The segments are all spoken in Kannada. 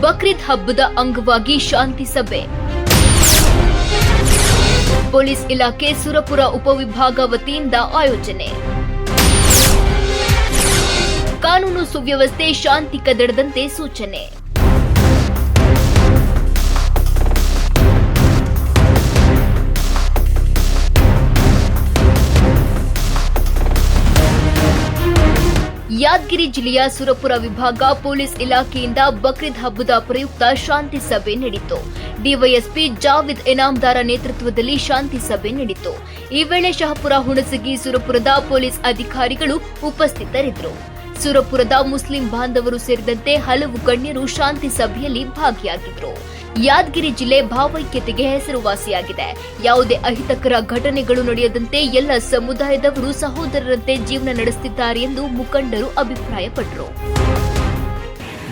ಬಕ್ರೀದ್ ಹಬ್ಬದ ಅಂಗವಾಗಿ ಶಾಂತಿ ಸಭೆ. ಪೊಲೀಸ್ ಇಲಾಖೆ ಸುರಪುರ ಉಪವಿಭಾಗ ವತಿಯಿಂದ ಆಯೋಜನೆ. ಕಾನೂನು ಸುವ್ಯವಸ್ಥೆ ಶಾಂತಿ ಕದಡದಂತೆ ಸೂಚನೆ. ಯಾದಗಿರಿ ಜಿಲ್ಲೆಯ ಸುರಪುರ ವಿಭಾಗ ಪೊಲೀಸ್ ಇಲಾಖೆಯಿಂದ ಬಕ್ರೀದ್ ಹಬ್ಬದ ಪ್ರಯುಕ್ತ ಶಾಂತಿ ಸಭೆ ನಡೆಯಿತು ಡಿವೈಎಸ್ಪಿ ಜಾವಿದ್ ಇನಾಮ್ದಾರ ನೇತೃತ್ವದಲ್ಲಿ ಶಾಂತಿ ಸಭೆ ನಡೆಯಿತು ಈ ವೇಳೆ ಶಹಪುರ ಹುಣಸಗಿ ಸುರಪುರದ ಪೊಲೀಸ್ ಅಧಿಕಾರಿಗಳು ಉಪಸ್ಥಿತರಿದ್ದರು. ಸುರಪುರದ ಮುಸ್ಲಿಂ ಬಾಂಧವರು ಸೇರಿದಂತೆ ಹಲವು ಗಣ್ಯರು ಶಾಂತಿ ಸಭೆಯಲ್ಲಿ ಭಾಗಿಯಾಗಿದ್ರು ಯಾದಗಿರಿ ಜಿಲ್ಲೆ ಭಾವೈಕ್ಯತೆಗೆ ಹೆಸರುವಾಸಿಯಾಗಿದೆ ಯಾವುದೇ ಅಹಿತಕರ ಘಟನೆಗಳು ನಡೆಯದಂತೆ ಎಲ್ಲ ಸಮುದಾಯದವರು ಸಹೋದರರಂತೆ ಜೀವನ ನಡೆಸುತ್ತಿದ್ದಾರೆ ಎಂದು ಮುಖಂಡರು ಅಭಿಪ್ರಾಯಪಟ್ಟರು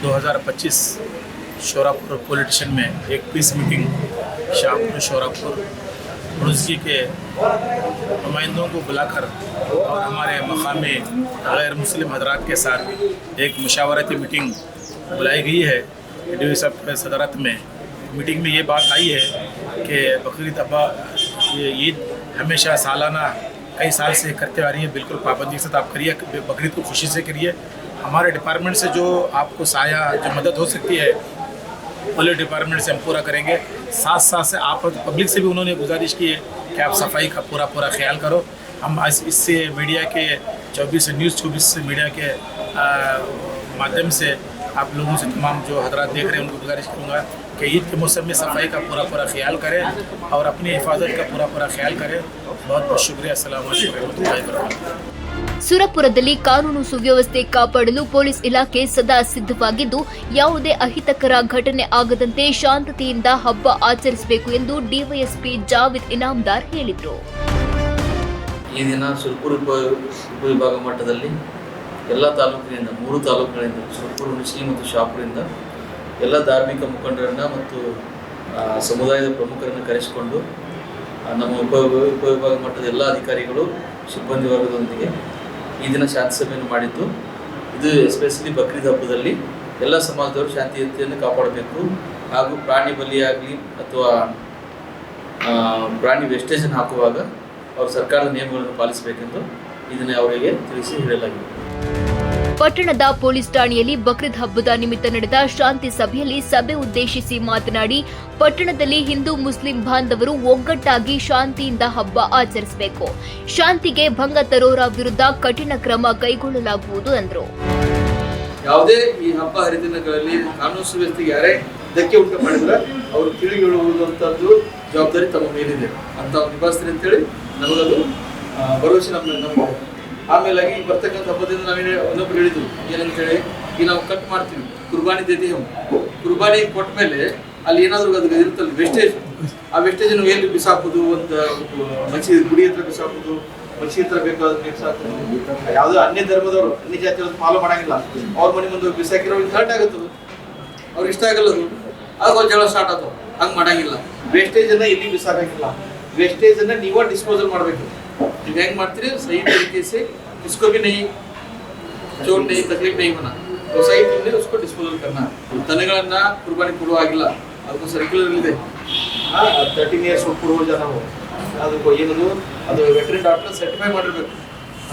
2025 शोरापुर पुलिस स्टेशन में एक पीस मीटिंग शाहपुर शोरापुर रुजगी के नुमाइंदों को बुलाकर और हमारे मकामी गैर मुस्लिम हजरात के साथ एक मुशावरती मीटिंग बुलाई गई है। डी सदारत में मीटिंग में ये बात आई है कि बकरीद अब्बा ईद हमेशा सालाना, कई साल से करते आ रही है। बिल्कुल पाबंदी के साथ आप करिए बकरीद को खुशी से करिए। हमारे डिपार्टमेंट से जो आपको सहाया, जो मदद हो सकती है पुलिस डिपार्टमेंट से हम पूरा करेंगे। साथ साथ से आप पब्लिक से भी उन्होंने गुजारिश की है कि आप सफ़ाई का पूरा पूरा ख्याल करो। हम आज इससे मीडिया के 24 न्यूज़ 24 से मीडिया के आ, माध्यम से आप लोगों से तमाम जो हजरात देख रहे हैं उनको गुजारिश करूँगा कि ईद के मौसम में सफाई का पूरा पूरा ख्याल करें और अपनी हिफाजत का पूरा पूरा ख्याल करें बहुत बहुत शुक्रिया असल वरहमल ಸುರಪುರದಲ್ಲಿ ಕಾನೂನು ಸುವ್ಯವಸ್ಥೆ ಕಾಪಾಡಲು ಪೊಲೀಸ್ ಇಲಾಖೆ ಸದಾ ಸಿದ್ಧವಾಗಿದ್ದು ಯಾವುದೇ ಅಹಿತಕರ ಘಟನೆ ಆಗದಂತೆ ಶಾಂತತೆಯಿಂದ ಹಬ್ಬ ಆಚರಿಸಬೇಕು ಎಂದು ಡಿವೈಎಸ್ಪಿ ಜಾವಿದ್ ಇನಾಮ್ದಾರ್ ಹೇಳಿದರು ಈ ದಿನ ಸುರ್ಪುರ ಉಪ ಉಪವಿಭಾಗ ಮಟ್ಟದಲ್ಲಿ ಎಲ್ಲ ತಾಲೂಕಿನಿಂದ, ಮೂರು ತಾಲೂಕುಗಳಿಂದ, ಸುರ್ಪುರ ಹುಣಸಿ ಮತ್ತು ಶಾಪುರಿಂದ ಎಲ್ಲ ಧಾರ್ಮಿಕ ಮುಖಂಡರನ್ನ ಮತ್ತು ಸಮುದಾಯದ ಪ್ರಮುಖರನ್ನು ಕರೆಸಿಕೊಂಡು ನಮ್ಮ ಉಪ ಉಪವಿಭಾಗ ಮಟ್ಟದ ಎಲ್ಲ ಅಧಿಕಾರಿಗಳು, ಸಿಬ್ಬಂದಿ ವರ್ಗದೊಂದಿಗೆ ಈ ದಿನ ಶಾಂತಿ ಸಭೆಯನ್ನು ಮಾಡಿದ್ದು. ಇದು ಎಸ್ಪೆಷಲಿ ಬಕ್ರೀದ್ ಹಬ್ಬದಲ್ಲಿ ಎಲ್ಲ ಸಮಾಜದವರು ಶಾಂತಿಯುತೆಯನ್ನು ಕಾಪಾಡಬೇಕು ಹಾಗೂ ಪ್ರಾಣಿ ಬಲಿಯಾಗಲಿ ಅಥವಾ ಪ್ರಾಣಿ ವೆಸ್ಟೇಜನ್ನು ಹಾಕುವಾಗ ಅವರು ಸರ್ಕಾರದ ನಿಯಮಗಳನ್ನು ಪಾಲಿಸಬೇಕೆಂದು ಇದನ್ನು ಅವರಿಗೆ ತಿಳಿಸಿ ಹೇಳಲಾಗಿದೆ. ಪಟ್ಟಣದ ಪೊಲೀಸ್ ಠಾಣೆಯಲ್ಲಿ ಬಕ್ರೀದ್ ಹಬ್ಬದ ನಿಮಿತ್ತ ನಡೆದ ಶಾಂತಿ ಸಭೆಯಲ್ಲಿ ಸಭೆ ಉದ್ದೇಶಿಸಿ ಮಾತನಾಡಿ ಪಟ್ಟಣದಲ್ಲಿ ಹಿಂದೂ ಮುಸ್ಲಿಂ ಬಾಂಧವರು ಒಗ್ಗಟ್ಟಾಗಿ ಶಾಂತಿಯಿಂದ ಹಬ್ಬ ಆಚರಿಸಬೇಕು. ಶಾಂತಿಗೆ ಭಂಗ ತರೋರ ವಿರುದ್ಧ ಕಠಿಣ ಕ್ರಮ ಕೈಗೊಳ್ಳಲಾಗುವುದು ಎಂದರು. ಯಾವುದೇ ಈ ಹಬ್ಬ ಹರಿದಿನಗಳಲ್ಲಿ ಕಾನೂನು ಸುವ್ಯವಸ್ಥೆಗೆ ಯಾರೇ ಧಕ್ಕೆ ಉಂಟು ಮಾಡಿದ್ರೆ ಅವರು ತಿಳಿ ಜವಾಬ್ದಾರಿ ತಮ್ಮ ಮೇಲಿದೆ. ಅಂತ ನಿಭಾಯಿಸ್ತಾರೆ ಅಂತೇಳಿ ನಮಗದು ಭರವಸೆ ನಮ್ಮ ನಮಗೆ ಆಮೇಲಾಗಿ ಬರ್ತಕ್ಕಂಥ ಹಬ್ಬದಿಂದ ನಾವೇನು ಇನ್ನೊಬ್ರು ಹೇಳಿದ್ರು, ಏನಂತೇಳಿ ಈಗ ನಾವು ಕಟ್ ಮಾಡ್ತೀವಿ, ಕುರ್ಬಾನಿ ದೇತಿ ಹಮ್ ಕುರ್ಬಾನಿ ಕೊಟ್ಟ ಮೇಲೆ ಅಲ್ಲಿ ಏನಾದರೂ ಅದು ಇರುತ್ತಲ್ಲ ವೆಸ್ಟೇಜ್ ಆ ವೆಸ್ಟೇಜ್ ನೀವು ಎಲ್ಲಿ ಬಿಸಾಕೋದು, ಒಂದು ಮಸೀದಿ ಗುಡಿ ಹತ್ರ ಬಿಸಾಕೋದು ಮಸೀದಿ ಹತ್ರ ಬೇಕಾದ ಬಿಸಾಕೋದು ಯಾವುದೋ ಅನ್ಯ ಧರ್ಮದವರು, ಅನ್ಯ ಜಾತಿಯವರು ಫಾಲೋ ಮಾಡಂಗಿಲ್ಲ. ಅವ್ರ ಮನೆ ಮುಂದೆ ಬಿಸಾಕಿರೋ ಹರ್ಟ್ ಆಗುತ್ತದು ಅವ್ರಿಗೆ ಇಷ್ಟ ಆಗಲ್ಲ ಅದು. ಆಗ ಜಗಳ ಸ್ಟಾರ್ಟ್ ಆಯ್ತು ಹಂಗೆ ಮಾಡಂಗಿಲ್ಲ. ವೇಸ್ಟೇಜ್ ಅನ್ನ ಎಲ್ಲಿ ಬಿಸಾಕಂಗಿಲ್ಲ. ವೇಸ್ಟೇಜ್ ಅನ್ನ ನೀವೇ ಡಿಸ್ಪೋಸಲ್ ಮಾಡಬೇಕು ನೀವು ಹೆಂಗ್ ಮಾಡ್ತೀರಿ ಸಹಿ ತರೀಕೆ से इसको भी नहीं ಚೋಟ್ नहीं तकलीफ नहीं होना तो सही टीम ने उसको डिस्पोजल करना ದನಗಳನ್ನ ಕುರ್ಬಾನಿ ಕೊಡುವಾಗಿಲ್ಲ ಅದಕ್ಕೂ ಸರ್ಕ್ಯುಲರ್ ಇದೆ ತರ್ಟೀನ್ ಇಯರ್ಸ್ ಕೊಡುವ ಜನ ಅದಕ್ಕೆ ಏನದು ಅದು ವೆಟರಿ ಡಾಕ್ಟರ್ ಸರ್ಟಿಫೈ ಮಾಡಿರ್ಬೇಕು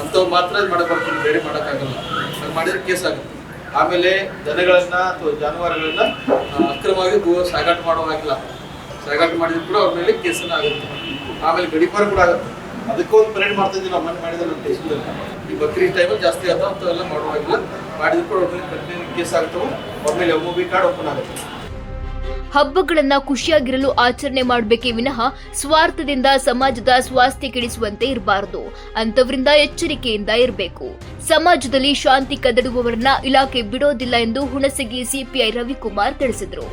ಅಂಥವು ಮಾತ್ರ ಇದು ಮಾಡಕ್ ಬರ್ತೀನಿ ಬೇರೆ ಮಾಡೋಕ್ಕಾಗಲ್ಲ ಹಂಗೆ ಮಾಡಿದ್ರೆ ಕೇಸ್ ಆಗುತ್ತೆ ಆಮೇಲೆ ದನಗಳನ್ನ ಅಥವಾ ಜಾನುವಾರುಗಳನ್ನ ಆ, ಅಕ್ರಮವಾಗಿ ಗೋ ಸಾಗಾಟ ಮಾಡುವಾಗಿಲ್ಲ ಸಾಗಾಟ ಮಾಡಿದ್ರು ಕೂಡ ಅವ್ರ ಮೇಲೆ ಕೇಸನ್ನ ಆಗುತ್ತೆ ಆಮೇಲೆ ಗಡಿಪಾರ ಕೂಡ ಆಗುತ್ತೆ ಅದಕ್ಕೂ ಒಂದು ಪರೇಡ್ ಮಾಡ್ತಾ ಇದ್ದೀವಿ ನಾವು ಮೊನ್ನೆ ಮಾಡಿದ್ರೆ ನಮ್ಮ ದೇಶದಲ್ಲಿ ಈ ಬಕ್ರೀದ್ ಟೈಮಲ್ಲಿ ಜಾಸ್ತಿ ಆಗ್ತಾವ ಅಂಥವೆಲ್ಲ ಮಾಡುವಾಗಿಲ್ಲ. ಮಾಡಿದ್ರು ಕೂಡ ಮೇಲೆ ಕಂಟಿನ್ಯೂ ಕೇಸ್ ಆಗ್ತಾವೆ. ಒಮ್ಮೆಲೆ ಮೇಲೆ ಎಂ ಬಿ ಕಾರ್ಡ್ ಓಪನ್ ಆಗುತ್ತೆ. ಹಬ್ಬಗಳನ್ನ ಖುಷಿಯಾಗಿರಲು ಆಚರಣೆ ಮಾಡಬೇಕೇ ವಿನಃ ಸ್ವಾರ್ಥದಿಂದ ಸಮಾಜದ ಸ್ವಾಸ್ಥ್ಯ ಕೆಡಿಸುವಂತೆ ಇರಬಾರದು. ಅಂತವರಿಂದ ಎಚ್ಚರಿಕೆಯಿಂದ ಇರಬೇಕು. ಸಮಾಜದಲ್ಲಿ ಶಾಂತಿ ಕದಡುವವರನ್ನ ಇಲಾಖೆ ಬಿಡೋದಿಲ್ಲ ಎಂದು ಹುಣಸಗಿ ಸಿಪಿಐ ರವಿಕುಮಾರ್ ತಿಳಿಸಿದರು.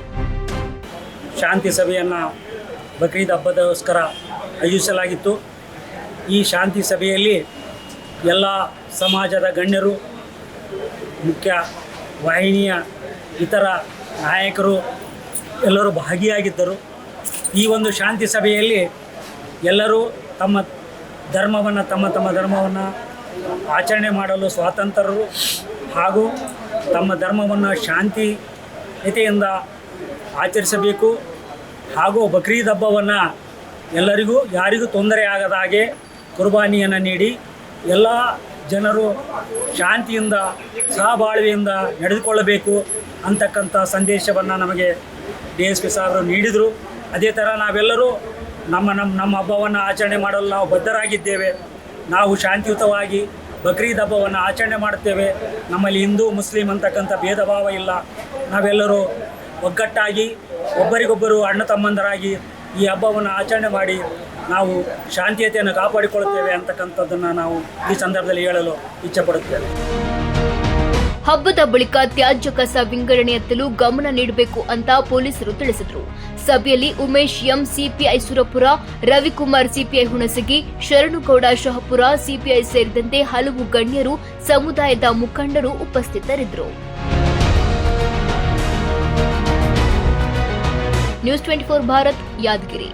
ಶಾಂತಿ ಸಭೆಯನ್ನ ಬಕ್ರೀದ್ ಹಬ್ಬದಗೋಸ್ಕರ ಆಯೋಜಿಸಲಾಗಿತ್ತು. ಈ ಶಾಂತಿ ಸಭೆಯಲ್ಲಿ ಎಲ್ಲ ಸಮಾಜದ ಗಣ್ಯರು, ಮುಖ್ಯ ವಾಹಿನಿಯ ಇತರ ನಾಯಕರು ಎಲ್ಲರೂ ಭಾಗಿಯಾಗಿದ್ದರು. ಈ ಒಂದು ಶಾಂತಿ ಸಭೆಯಲ್ಲಿ ಎಲ್ಲರೂ ತಮ್ಮ ಧರ್ಮವನ್ನು, ತಮ್ಮ ತಮ್ಮ ಧರ್ಮವನ್ನು ಆಚರಣೆ ಮಾಡಲು ಸ್ವಾತಂತ್ರ್ಯರು ಹಾಗೂ ತಮ್ಮ ಧರ್ಮವನ್ನು ಶಾಂತಿ ಯತೆಯಿಂದ ಆಚರಿಸಬೇಕು ಹಾಗೂ ಬಕ್ರೀದ್ ಹಬ್ಬವನ್ನು ಎಲ್ಲರಿಗೂ, ಯಾರಿಗೂ ತೊಂದರೆ ಆಗದ ಹಾಗೆ ಕುರ್ಬಾನಿಯನ್ನು ನೀಡಿ ಎಲ್ಲ ಜನರು ಶಾಂತಿಯಿಂದ, ಸಹಬಾಳ್ವೆಯಿಂದ ನಡೆದುಕೊಳ್ಳಬೇಕು ಅಂತಕ್ಕಂಥ ಸಂದೇಶವನ್ನು ನಮಗೆ ಡಿ ಎಸ್ ಪಿ ಸಾಹೇಬರು ನೀಡಿದರು. ಅದೇ ಥರ ನಾವೆಲ್ಲರೂ ನಮ್ಮ ನಮ್ಮ ನಮ್ಮ ಹಬ್ಬವನ್ನು ಆಚರಣೆ ಮಾಡಲು ನಾವು ಬದ್ಧರಾಗಿದ್ದೇವೆ. ನಾವು ಶಾಂತಿಯುತವಾಗಿ ಬಕ್ರೀದ್ ಹಬ್ಬವನ್ನು ಆಚರಣೆ ಮಾಡುತ್ತೇವೆ. ನಮ್ಮಲ್ಲಿ ಹಿಂದೂ, ಮುಸ್ಲಿಂ ಅಂತಕ್ಕಂಥ ಭೇದ ಭಾವ ಇಲ್ಲ. ನಾವೆಲ್ಲರೂ ಒಗ್ಗಟ್ಟಾಗಿ ಒಬ್ಬರಿಗೊಬ್ಬರು ಅಣ್ಣ ತಮ್ಮಂದರಾಗಿ ಈ ಹಬ್ಬವನ್ನು ಆಚರಣೆ ಮಾಡಿ ನಾವು ಶಾಂತಿಯತೆಯನ್ನು ಕಾಪಾಡಿಕೊಳ್ಳುತ್ತೇವೆ ಅಂತಕ್ಕಂಥದ್ದನ್ನು ನಾವು ಈ ಸಂದರ್ಭದಲ್ಲಿ ಹೇಳಲು ಇಚ್ಛೆಪಡುತ್ತೇವೆ. ಹಬ್ಬದ ಬಳಿಕ ತ್ಯಾಜ್ಯ ಕಸ ವಿಂಗಡಣೆಯತ್ತಲೂ ಗಮನ ನೀಡಬೇಕು ಅಂತ ಪೊಲೀಸರು ತಿಳಿಸಿದರು. ಸಭೆಯಲ್ಲಿ Umesh M, CPI Surapura, Ravikumar, CPI Hunasagi, Sharanugouda Shahapur, CPI ಸೇರಿದಂತೆ ಹಲವು ಗಣ್ಯರು ಸಮುದಾಯದ ಮುಖಂಡರು ಉಪಸ್ಥಿತರಿದ್ದರು. न्यूज़ 24 भारत यादगिरी।